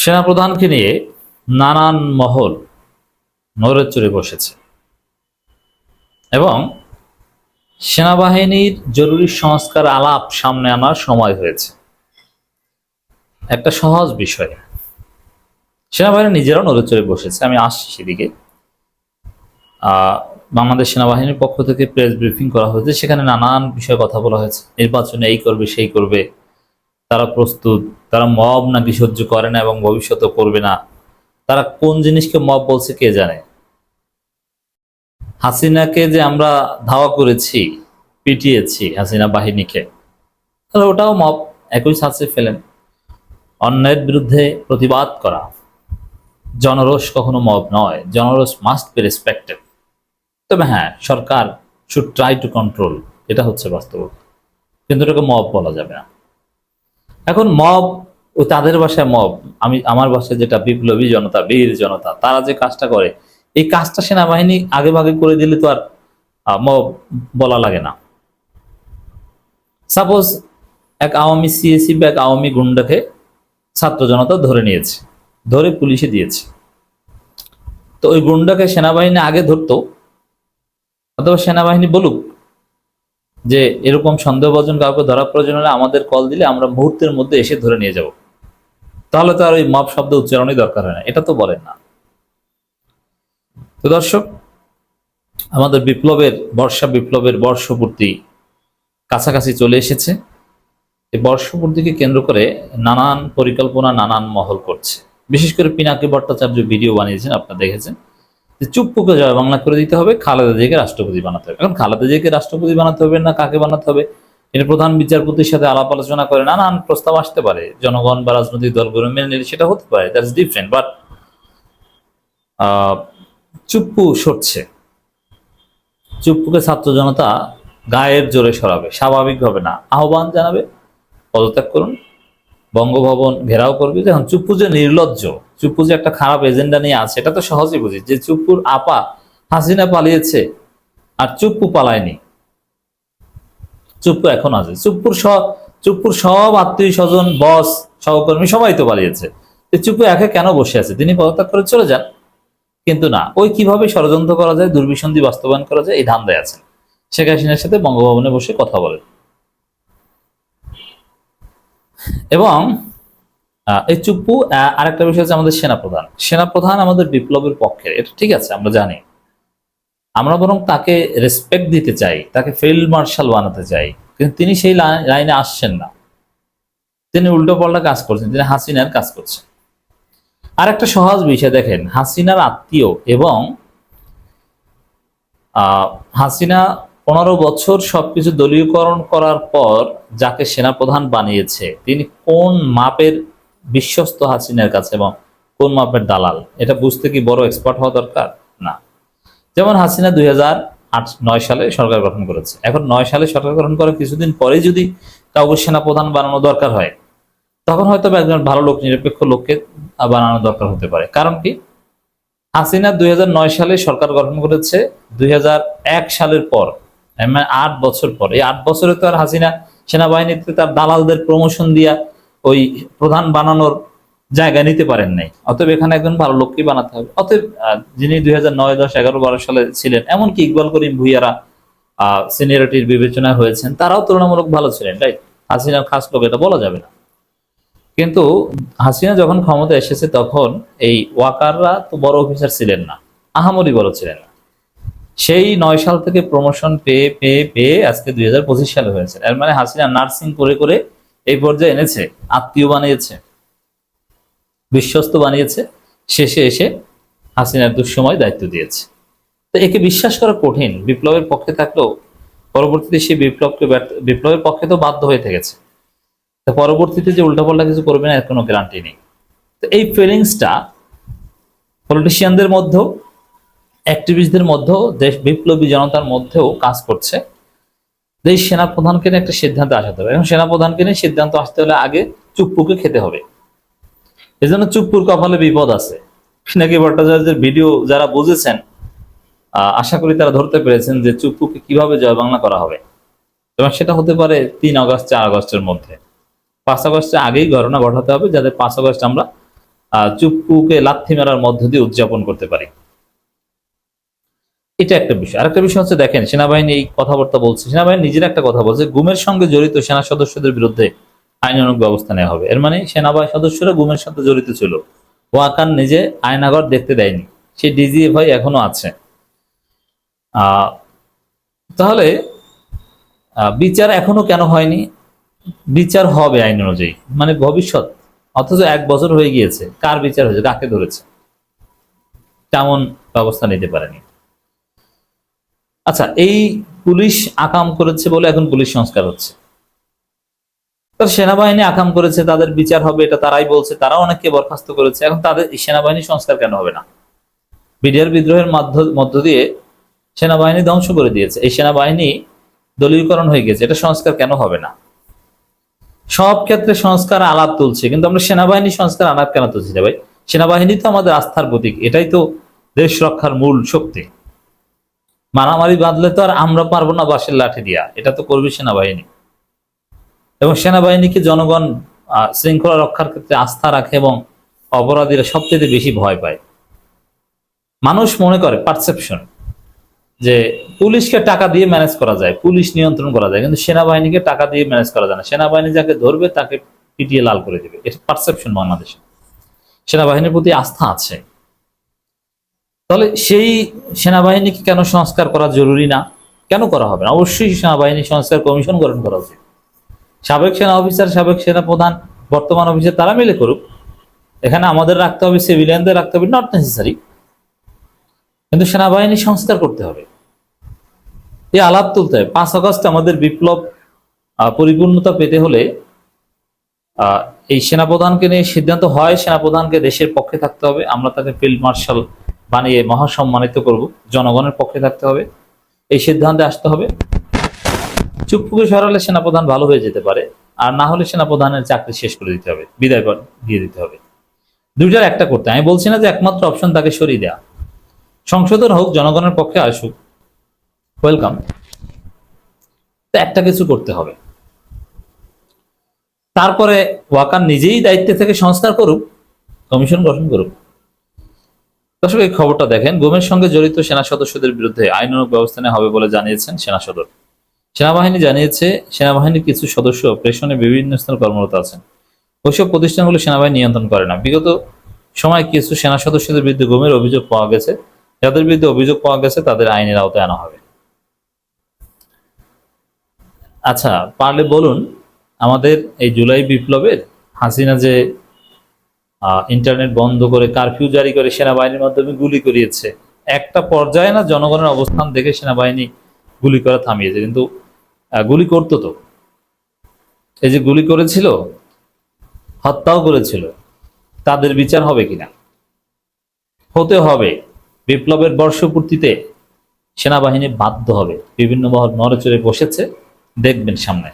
সেনাপ্রধানকে নিয়ে নানান মহল চড়ে বসেছে। এবং সেনাবাহিনীর জরুরি সংস্কার আলাপ সামনে আনার সময় হয়েছে। একটা সহজ বিষয়। সেনাবাহিনী নিজেরাও চড়ে বসেছে। আমি আসছি সেদিকে। বাংলাদেশ সেনাবাহিনীর পক্ষ থেকে প্রেস ব্রিফিং করা হয়েছে। সেখানে নানান বিষয়ে কথা বলা হয়েছে। নির্বাচনে এই করবে, সেই করবে। তারা প্রস্তুত, তারা মব নাকি সহ্য করে না এবং ভবিষ্যতে করবে না। তারা কোন জিনিসকে মব বলছে কে জানে? হাসিনাকে যে আমরা ধাওয়া করেছি, পিটিয়েছি হাসিনা বাহিনীকে, তাহলে ওটাও মব একই ছাঁচে ফেলেন। অন্যায়ের বিরুদ্ধে প্রতিবাদ করা। জনরোষ কখনো মব নয়, জনরোষ মাস্ট বি রেসপেক্টেড তবে হ্যাঁ সরকার শুড ট্রাই টু কন্ট্রোল এটা হচ্ছে বাস্তবতা। কিন্তু এটাকে মব বলা যাবে না। এখন মব ওই তাদের ভাষায় মব, আমি, আমার ভাষায় যেটা বিপ্লবী জনতা, বীর জনতা, তারা যে কাজটা করে, এই কাজটা সেনাবাহিনী আগে ভাগে করে দিলে তো আর মব বলা লাগে না। সাপোজ এক আওয়ামী সিএসি বা এক আওয়ামী গুন্ডাকে ছাত্র জনতা ধরে নিয়েছে, ধরে পুলিশে দিয়েছে। তো ওই গুন্ডাকে সেনাবাহিনী আগে ধরতো, অথবা সেনাবাহিনী বলুক যে এরকম সন্দেহভাজন কাউকে ধরা প্রয়োজন হলে আমাদের কল দিলে আমরা মুহূর্তের মধ্যে এসে ধরে নিয়ে যাব। তাহলে তো আর ওই মব শব্দ উচ্চারণই দরকার হয় না, এটা তো বলেন না। তো দর্শক, আমাদের বিপ্লবের, বর্ষা বিপ্লবের বর্ষপূর্তি কাছাকাছি চলে এসেছে। এই বর্ষপূর্তিকে কেন্দ্র করে নানান পরিকল্পনা, নানান মহল করছে। বিশেষ করে পিনাকি ভট্টাচার্য ভিডিও বানিয়েছেন, আপনারা দেখেছেন। যে চুপ্পুকে জয় বাংলা করে দিতে হবে, খালেদা জিয়াকে রাষ্ট্রপতি বানাতে হবে। এখন খালেদা জিয়াকে রাষ্ট্রপতি বানাতে হবে না কাকে বানাতে হবে? এটা প্রধান বিচারপতির সাথে আলাপ আলোচনা করে, নানান প্রস্তাব আসতে পারে। জনগণ বা রাজনৈতিক দলগুলো মেনে নিলে সেটা হতে পারে দ্যাটস ডিফারেন্ট বাট চুপ্পু সরছে। চুপ্পুকে ছাত্র জনতা গায়ের জোরে সরাবে, স্বাভাবিকভাবে না। আহ্বান জানাবে, পদত্যাগ করুন। বঙ্গভবন ঘেরাও করবে। দেখুন চুপ্পু যে নির্লজ্জ চুপ্পু যে একটা খারাপ এজেন্ডা নিয়ে আছে, এটা তো সহজেই বুঝি। যে চুপ্পুর আপা হাসিনা পালিয়েছে আর চুপ্পু পালায়নি। চুপ্পু এখন আছে। চুপ্পুর সব চুপ্পুর সব আত্মীয় স্বজন, বস, সহকর্মী সবাই তো পালিয়েছে। চুপ্পু একে কেন বসে আছে? তিনি পদত্যাগ করে চলে যান। কিন্তু না, ওই কীভাবে ষড়যন্ত্র করা যায়, দুর্বিসন্ধি বাস্তবায়ন করা যায়, এই ধান্দায় আছেন শেখ হাসিনার সাথে বঙ্গভবনে বসে কথা বলেন। এবং এই চুপ্পু আরেকটা বিষয় হচ্ছে আমাদের সেনাপ্রধান। সেনাপ্রধান আমাদের বিপ্লবের পক্ষে, এটা ঠিক আছে, আমরা জানি। আমরা বরং তাকে রেসপেক্ট দিতে চাই, তাকে ফিল্ড মার্শাল বানাতে চাই, কিন্তু তিনি সেই লাইনে আসছেন না। তিনি উল্টো পাল্টা কাজ করছেন, তিনি হাসিনার কাজ করছেন। আর একটা সহজ বিষয় দেখেন, হাসিনার আত্মীয় এবং হাসিনা পনেরো বছর সবকিছু দলীয়করণ করার পর যাকে সেনাপ্রধান বানিয়েছে, তিনি কোন মাপের বিশ্বস্ত হাসিনার কাছে এবং কোন মাপের দালাল? এটা বুঝতে কি বড় এক্সপার্ট হওয়া দরকার? না। যেমন হাসিনা দুই হাজার আট নয় সালে সরকার গঠন করেছে। এখন নয় সালে সরকার গঠন করার কিছুদিন পরেই যদি কাউকে সেনাপ্রধান বানানো দরকার হয়, তখন হয়তো একজন ভালো লোক, নিরপেক্ষ লোককে বানানো দরকার হতে পারে। কারণ কি? হাসিনা দুই হাজার নয় সালে সরকার গঠন করেছে, দুই হাজার এক সালের পর আট বছর পর। এই আট বছরে তো আর হাসিনা সেনাবাহিনীতে তার দালালদের প্রমোশন দিয়া ওই প্রধান বানানোর জায়গা নিতে পারেন নাই। অতএব এখানে একজন ভালো লোককে বানাতে হবে। অতএব যিনি দুই হাজার নয়, দশ, এগারো, বারো সালে ছিলেন, এমনকি ইকবাল করিম ভুইয়ারা সিনিয়রিটির বিবেচনায় হয়েছেন, তারাও তুলনামূলক ভালো ছিলেন। রাইট? হাসিনার খাস লোক, এটা বলা যাবে না। কিন্তু হাসিনা যখন ক্ষমতা এসেছে তখন এই ওয়াকাররা তো বড় অফিসার ছিলেন না, আহামরি বড় ছিলেন না। সেই নয় সাল থেকে প্রমোশন পেয়ে পেয়ে পেয়ে আজকে দুই হাজার পঁচিশ সালে হয়েছে। এর মানে হাসিনা নার্সিং করে করে এই পর্যায়ে এনেছে, আত্মীয় বানিয়েছে, বিশ্বস্ত বানিয়েছে, শেষে এসে হাসিনার দুঃসময় দায়িত্ব দিয়েছে। তো একে বিশ্বাস করা কঠিন, বিপ্লবের পক্ষে থাকলেও পরবর্তীতে সেই বিপ্লবকে বিপ্লবের পক্ষে তো বাধ্য হয়ে থেকেছে। তো পরবর্তীতে যে উল্টাপাল্টা কিছু করবে না, এর কোনো গ্যারান্টি নেই। তো এই ফিলিংসটা পলিটিশিয়ানদের মধ্যেও অ্যাক্টিভিস্টদের মধ্যেও দেশ বিপ্লবী জনতার মধ্যেও কাজ করছে। দেশ সেনাপ্রধানকে নিয়ে একটা সিদ্ধান্ত আসাতে হবে। এবং সেনাপ্রধানকে নিয়ে সিদ্ধান্ত আসতে হলে আগে চুপ্পুকে খেতে হবে। এই জন্য চুপ্পুর কপালে বিপদ আছে। পিনাকি ভট্টাচার্যের ভিডিও যারা বুঝেছেন আশা করি তারা ধরতে পেরেছেন যে চুপ্পুকে কীভাবে জয় বাংলা করা হবে। এবং সেটা হতে পারে তিন আগস্ট চার আগস্টের মধ্যে। পাঁচ আগস্টের আগেই ঘটনা ঘটাতে হবে যাতে পাঁচ আগস্ট আমরা আহ, চুপ্পুকে লাথি মারার মধ্য দিয়ে উদযাপন করতে পারি। এটা একটা বিষয়। আরেকটা বিষয় হচ্ছে, দেখেন, সেনাবাহিনী এই কথাবার্তা বলছে। সেনাবাহিনী নিজের একটা কথা বলছে, গুমের সঙ্গে জড়িত সেনা সদস্যদের বিরুদ্ধে আইনানুগ ব্যবস্থা নেওয়া হবে। এর মানে সেনাবাহিনী সদস্যরা গুমের সাথে জড়িত ছিল। ওয়াকান নিজে আয়নাগর দেখতে দেয়নি। সে ডিজিএফআই এখনও আছে। তাহলে বিচার এখনও কেন হয়নি? বিচার হবে আইন অনুযায়ী। মানে ভবিষ্যৎ। অথচ এক বছর হয়ে গিয়েছে। কার বিচার হয়েছে? কাকে ধরেছে? তেমন ব্যবস্থা নিতে পারেনি। আচ্ছা এই পুলিশ আকাম করেছে বলে এখন পুলিশ সংস্কার হচ্ছে। সেনাবাহিনী আকাম করেছে, তাদের বিচার হবে, এটা তারাই বলছে তারা অনেককে বরখাস্ত করেছে। এখন তাদের সেনাবাহিনী সংস্কার কেন হবে না? বিডিআর বিদ্রোহের মধ্য দিয়ে সেনাবাহিনী ধ্বংস করে দিয়েছে। এই সেনাবাহিনী দলীয়করণ হয়ে গেছে, এটা সংস্কার কেন হবে না? সব ক্ষেত্রে সংস্কার আলাপ তুলছে, কিন্তু আমরা সেনাবাহিনী সংস্কার আলাপ কেন তুলছি ভাই? সেনাবাহিনী তো আমাদের আস্থার প্রতীক, এটাই তো দেশ রক্ষার মূল শক্তি। মারামারি বাঁধলে তো আর আমরা পারব না বাসের লাঠি দিয়া। এটা তো করবে সেনাবাহিনী। এবং সেনাবাহিনীকে জনগণ শৃঙ্খলা রক্ষার ক্ষেত্রে আস্থা রাখে এবং অপরাধীরা সবচেয়ে বেশি ভয় পায়। মানুষ মনে করে পারসেপশন যে পুলিশকে টাকা দিয়ে ম্যানেজ করা যায়, পুলিশ নিয়ন্ত্রণ করা যায়, কিন্তু সেনাবাহিনীকে টাকা দিয়ে ম্যানেজ করা যায় না। সেনাবাহিনী যাকে ধরবে তাকে পিটিয়ে লাল করে দেবে। এটা পারসেপশন বাংলাদেশে। সেনাবাহিনীর প্রতি আস্থা আছে। তাহলে সেই সেনাবাহিনীকে কেন সংস্কার করা জরুরি না? কেন করা হবে না? অবশ্যই সেনাবাহিনী সংস্কার কমিশন গঠন করা উচিত। সাবেক সেনা অফিসার, সাবেক সেনা প্রধান, বর্তমান অফিসার তারা মিলে করুক। এখানে আমাদের রাখতে হবে, সিভিলিয়ানদের রাখতে হবে নট নেসেসারি কিন্তু সেনাবাহিনী সংস্কার করতে হবে। এই আলাপ তুলতে হবে। পাঁচ আগস্ট আমাদের বিপ্লব পরিপূর্ণতা পেতে হলে এই সেনাপ্রধানকে নিয়ে সিদ্ধান্ত হয়। সেনাপ্রধানকে দেশের পক্ষে থাকতে হবে। আমরা তাকে ফিল্ড মার্শাল বানিয়ে মহাসম্মানিত করব। জনগণের পক্ষে থাকতে হবে। এই সিদ্ধান্তে আসতে হবে। চুপ্পুকে সরালে সেনাপ্রধান ভালো হয়ে যেতে পারে। আর না হলে সেনাপ্রধানের চাকরি শেষ করে দিতে হবে। বিদায় দিয়ে দিতে হবে। দুইটার একটা করতে। আমি বলছি না যে একমাত্র অপশন তাকে সরিয়ে দেয়া। সংশোধন হোক, জনগণের পক্ষে আসুক। ওয়েলকাম তো একটা কিছু করতে হবে। তারপরে ওয়াকার নিজেই দায়িত্বে থেকে সংস্কার করুক, কমিশন গঠন করুক। দর্শক, এই খবরটা দেখেন। গুমের সঙ্গে জড়িত সেনা সদস্যদের বিরুদ্ধে আইনানুগ ব্যবস্থা নেওয়া হবে বলে জানিয়েছেন সেনা সদর। সেনাবাহিনী জানিয়েছে, সেনাবাহিনীর কিছু সদস্য প্রেষণে বিভিন্ন স্থানে কর্মরত আছেন। ওইসব প্রতিষ্ঠানগুলো সেনাবাহিনী নিয়ন্ত্রণ করে না। বিগত সময় কিছু সেনা সদস্যদের বিরুদ্ধে গুমের অভিযোগ পাওয়া গেছে। যাদের বিরুদ্ধে অভিযোগ পাওয়া গেছে, তাদের আইনের আওতায় আনা হবে। আচ্ছা পারলে বলুন, আমাদের এই জুলাই বিপ্লবের হাসিনা যে ইন্টারনেট বন্ধ করে কারফিউ জারি করে সেনাবাহিনীর মাধ্যমে গুলি করিয়েছে। একটা পর্যায়ে না জনগণের অবস্থান দেখে সেনাবাহিনী গুলি করা থামিয়েছে। কিন্তু গুলি করতো তো। এই যে গুলি করেছিল, হত্যাও করেছিল, তাদের বিচার হবে কিনা? হতে হবে। বিপ্লবের বর্ষপূর্তিতে সেনাবাহিনী বাধ্য হবে। বিভিন্ন মহল নড়েচড়ে বসেছে, দেখবেন সামনে।